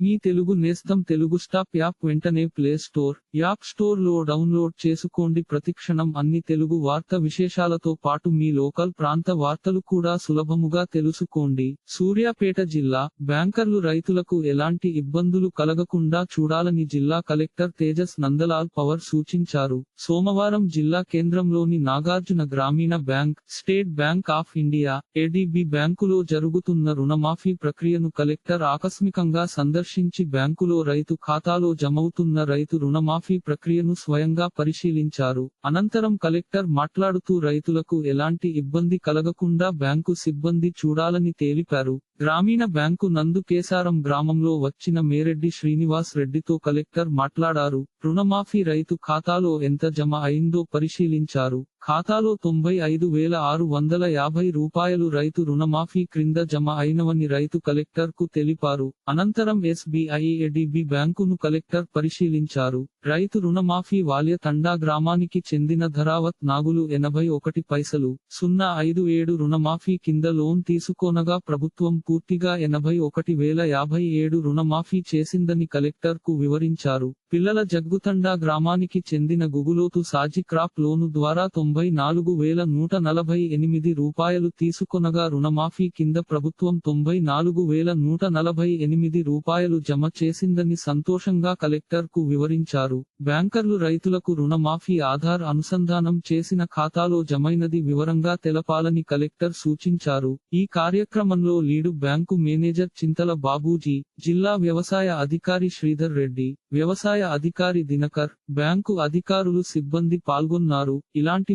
మీ తెలుగు నేస్తం Telugu stop app వెంటనే play store app స్టోర్లో డౌన్లోడ్ చేసుకోండి. ప్రతిక్షణం అన్ని తెలుగు వార్త విశేషాలతో పాటు మీ లోకల్ ప్రాంత వార్తలు కూడా సులభముగా తెలుసుకోండి. సూర్యాపేట జిల్లా బ్యాంకర్లు రైతులకు ఎలాంటి ఇబ్బందులు కలగకుండా చూడాలని జిల్లా కలెక్టర్ తేజస్ నందలాల్ పవర్ సూచించారు. సోమవారం జిల్లా కేంద్రంలోని Nagarjuna Grameena bank State Bank of India ADB బ్యాంకులో జరుగుతున్న రుణమాఫీ ప్రక్రియను కలెక్టర్ ఆకస్మికంగా సందర్శించి బ్యాంకులో రైతు ఖాతాలో జమవుతున్న రైతు రుణమాఫీ ప్రక్రియను స్వయంగా పరిశీలించారు. అనంతరం కలెక్టర్ మాట్లాడుతూ రైతులకు ఎలాంటి ఇబ్బంది కలగకుండా బ్యాంకు సిబ్బంది చూడాలని తేలిపారు. గ్రామీణ బ్యాంకు నందు కేసారం గ్రామంలో వచ్చిన మేరెడ్డి శ్రీనివాస్ రెడ్డితో కలెక్టర్ మాట్లాడారు. రుణమాఫీ రైతు ఖాతాలో ఎంత జమ అయిందో పరిశీలించారు. ఖాతాలో తొంభై ఐదు వేల ఆరు వందల యాభై రూపాయలు రైతు రుణమాఫీ క్రింద జమ అయినవని రైతు కలెక్టర్కు తెలిపారు. అనంతరం ఎస్బీఐ ఎడిబి బ్యాంకును కలెక్టర్ పరిశీలించారు. రైతు రుణమాఫీ వాల్య తండా గ్రామానికి చెందిన ధరావత్ నాగులు ఎనభై ఒకటి పైసలు సున్నా ఐదు ఏడు రుణమాఫీ కింద లోన్ తీసుకోనగా ప్రభుత్వం పూర్తిగా ఎనభై ఒకటి వేల యాభై ఏడు రుణమాఫీ చేసిందని కలెక్టర్కు వివరించారు. పిల్లల జగ్గుతండా గ్రామానికి చెందిన గుగులోతు సాజి క్రాప్ లోను ద్వారా తొంభై నాలుగు వేల నూట నలభై ఎనిమిది రూపాయలు తీసుకొనగా రుణమాఫీ కింద ప్రభుత్వం తొంభై నాలుగు వేల నూట నలభై ఎనిమిది రూపాయలు జమ చేసిందని సంతోషంగా కలెక్టర్కు వివరించారు. బ్యాంకర్లు రైతులకు రుణమాఫీ ఆధార్ అనుసంధానం చేసిన ఖాతాలో జమైనది వివరంగా తెలపాలని కలెక్టర్ సూచించారు. ఈ కార్యక్రమంలో lead bank manager Chintala Babuji జిల్లా వ్యవసాయ అధికారి శ్రీధర్ రెడ్డి వ్యవసాయ అధికారి దినకర్ బ్యాంకు అధికారులు సిబ్బంది పాల్గొన్నారు. ఇలాంటి